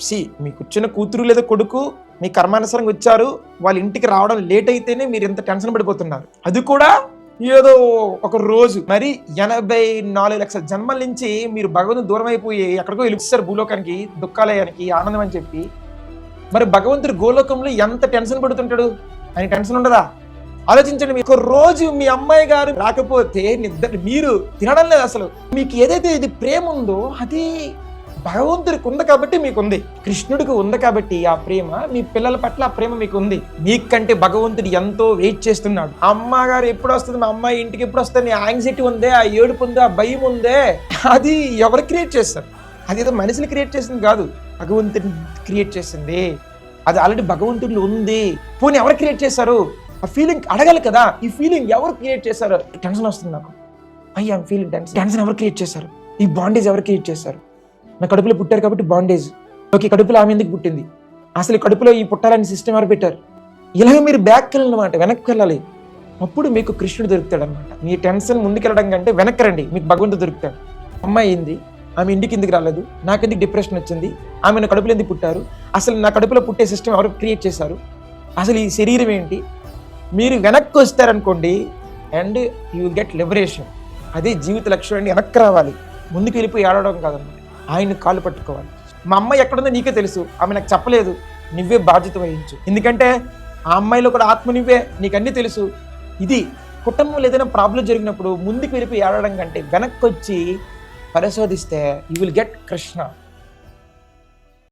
C మీకు వచ్చిన కూతురు లేదా కొడుకు మీ కర్మానుసరం వచ్చారు వాళ్ళ ఇంటికి రావడం లేట్ అయితేనే మీరు ఎంత టెన్షన్ పడిపోతున్నారు. అది కూడా ఏదో ఒక రోజు. మరి ఎనభై నాలుగు లక్షల జన్మల నుంచి మీరు భగవంతుని దూరం అయిపోయి ఎక్కడికో వెలుస్తారు భూలోకానికి దుఃఖాలయానికి ఆనందం అని చెప్పి. మరి భగవంతుడు గోలోకంలో ఎంత టెన్షన్ పడుతుంటాడు? ఆయన టెన్షన్ ఉండదా? ఆలోచించండి మీకు ఒక రోజు మీ అమ్మాయి గారు రాకపోతే నిద్ర మీరు తినడం లేదు అసలు. మీకు ఏదైతే ఇది ప్రేమ ఉందో అది భగవంతుడికి ఉంది కాబట్టి మీకు ఉంది కృష్ణుడికి ఉంది కాబట్టి ఆ ప్రేమ మీ పిల్లల పట్ల ఆ ప్రేమ మీకు ఉంది మీకంటే భగవంతుడు ఎంతో వెయిట్ చేస్తున్నాడు. అమ్మగారు ఎప్పుడు వస్తుంది? మా అమ్మాయి ఇంటికి ఎప్పుడు వస్తుంది? ఆ యాంగ్జైటీ ఉందే ఆ ఏడుపు ఉందే ఆ భయం ఉందే. అది ఎవరు క్రియేట్ చేస్తారు? అది ఏదో మనిషిని క్రియేట్ చేసింది కాదు. భగవంతుడిని క్రియేట్ చేసింది. అది ఆల్రెడీ భగవంతుడిలో ఉంది. పోనీ ఎవరు క్రియేట్ చేశారు? ఆ ఫీలింగ్ అడగాలి కదా. ఈ ఫీలింగ్ ఎవరు క్రియేట్ చేశారు? టెన్షన్ వస్తుంది నాకు. అయ్యా ఫీలింగ్ టెన్షన్ టెన్షన్ ఎవరు క్రియేట్ చేశారు? ఈ బాండేజ్ ఎవరు క్రియేట్ చేశారు? నా కడుపులో పుట్టారు కాబట్టి బాండేజ్ ఓకే కడుపులో ఆమె ఎందుకు పుట్టింది? అసలు ఈ కడుపులో ఈ పుట్టాలని సిస్టమ్ ఎవరు పెట్టారు? ఇలాగ మీరు బ్యాక్ వెళ్ళాలన్నమాట వెనక్కి వెళ్ళాలి. అప్పుడు మీకు కృష్ణుడు దొరుకుతాడు అనమాట మీ టెన్షన్ ముందుకెళ్ళడం కంటే వెనక్కి రండి మీకు భగవంతుడు దొరుకుతాడు. అమ్మాయి అయింది ఆమె ఇంటికి ఎందుకు రాలేదు? నాకెందుకు డిప్రెషన్ వచ్చింది? ఆమె నా కడుపులో ఎందుకు పుట్టారు? అసలు నా కడుపులో పుట్టే సిస్టమ్ ఎవరు క్రియేట్ చేశారు? అసలు ఈ శరీరం ఏంటి? మీరు వెనక్కి వస్తారనుకోండి అండ్ యూ గెట్ లిబరేషన్ అదే జీవిత లక్ష్యం అండి వెనక్కి రావాలి. ముందుకు వెళ్ళిపోయి ఏడవడం కాదన్నమాట. ఆయన కాళ్ళు పట్టుకోవాలి. మా అమ్మాయి ఎక్కడుందో నీకే తెలుసు. ఆమె నాకు చెప్పలేదు. నువ్వే బాధ్యత వహించు. ఎందుకంటే ఆ అమ్మాయిలో కూడా ఆత్మ నువ్వే. నీకు అన్నీ తెలుసు. ఇది కుటుంబంలో ఏదైనా ప్రాబ్లం జరిగినప్పుడు ముందుకు వెళ్ళిపోయి ఏడడం కంటే వెనక్కి వచ్చి పరిశోధిస్తే యూ విల్ గెట్ కృష్ణ